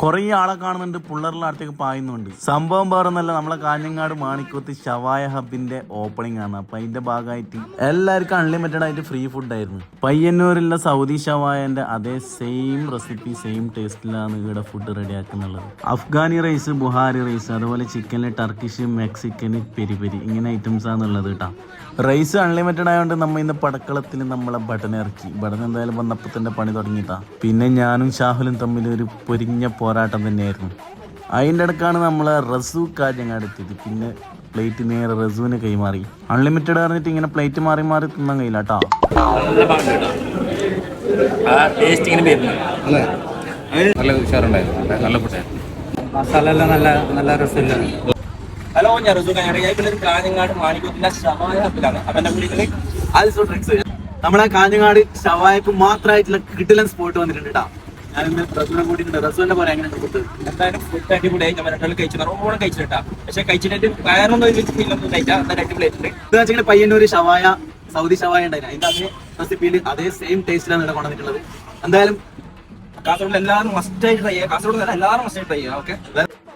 കുറേ ആളെ കാണുന്നുണ്ട്. പിള്ളേരുടെ അടുത്തേക്ക് പായുന്നുണ്ട്. സംഭവം വേറൊന്നല്ല നമ്മളെ കാഞ്ഞങ്ങാട് മാണിക്കോത്ത് ഷവായ ഹബിന്റെ ഓപ്പണിംഗ് ആണ്. അപ്പൊ അതിന്റെ ഭാഗമായിട്ട് എല്ലാവർക്കും അൺലിമിറ്റഡ് ആയിട്ട് ഫ്രീ ഫുഡ് ആയിരുന്നു. പയ്യന്നൂരിലുള്ള സൗദി ഷവായന്റെ അതേ സെയിം റെസിപ്പി സെയിം ടേസ്റ്റിലാണ് ഇവിടെ ഫുഡ് റെഡിയാക്കുന്നുള്ളത് അഫ്ഗാനി റൈസ് ബുഹാരി റൈസ് അതുപോലെ ചിക്കനിൽ ടർക്കിഷ് മെക്സിക്കന് പെരി പെരി. ഇങ്ങനെ ഐറ്റംസ് ആണുള്ളത് കേട്ടോ റൈസ് അൺലിമിറ്റഡ് ആയതുകൊണ്ട് നമ്മൾ ഇന്ന് പടക്കളത്തിൽ നമ്മളെ ബട്ടൺ ഇറക്കി. ബട്ടൺ എന്തായാലും വന്നപ്പത്തിന്റെ പണി തുടങ്ങിയിട്ടാ പിന്നെ ഞാനും ഷാഹുലും തമ്മിൽ ഒരു പൊരിഞ്ഞ പോരാട്ടം തന്നെയായിരുന്നു. അതിന്റെ ഇടക്കാണ് നമ്മൾ റസു കാഞ്ഞങ്ങാട് എത്തിയത് പിന്നെ പ്ലേറ്റ് നേരെ റസുവിന് കൈമാറി. അൺലിമിറ്റഡ് പറഞ്ഞിട്ട് ഇങ്ങനെ പ്ലേറ്റ് മാറി മാറി തിന്നാൻ കഴിയില്ല കേട്ടോ. നല്ല നല്ല ഉഷാറുണ്ടായിരുന്നു. മസാല എല്ലാം നല്ല നല്ല രസമില്ല. ഹലോ ഞാൻ ഋതു കഞ്ഞാടി ഞാൻ ഇപ്പോൾ കാഞ്ഞങ്ങാട് മാണിക്കൂത്തിന്റെ ശവായ ഹബിലാണ്. അപ്പൊ എന്നെ വിളിക്കുന്നത് ആൽസോ ഡ്രിങ്ക്സ് നമ്മളെ കാഞ്ഞങ്ങാട് ഷവായക്ക് മാത്രമായിട്ടുള്ള കിട്ടിലൻ സ്പോട്ട് വന്നിട്ടുണ്ട് കേട്ടോ. ഞാൻ റസുവിനെ കൂട്ടിയിട്ടുണ്ട് റസുവിന്റെ പോലെ എങ്ങനെ ഫുഡ് എന്തായാലും ഫുഡ് അടിപൊളിയായി. ഞാൻ രണ്ടാൾ കഴിച്ചു. നല്ലോണം കഴിച്ചിട്ടാ പക്ഷെ കഴിച്ചിട്ട് വയറൊന്നും ഇല്ലൊന്നും കഴിച്ചാൽ എന്തായാലും അടിപൊളിയായിട്ടുണ്ട് ഇത് വെച്ചാൽ ഷവായ സൗദി ഷവായ ഉണ്ടായിരുന്നു അതിന്റെ അതേ റെസിപ്പിയിൽ അതേ സെയിം ടേസ്റ്റിലാണ് ഇവിടെ കൊണ്ടുവന്നിട്ടുള്ളത്. എന്തായാലും കാസർഗോഡ് എല്ലാവരും മസ്റ്റ് ആയിട്ട് ട്രൈ ചെയ്യുക കാസർഗോഡ് എല്ലാവരും മസ്റ്റ് ആയിട്ട് ട്രൈ ചെയ്യുക ഓക്കെ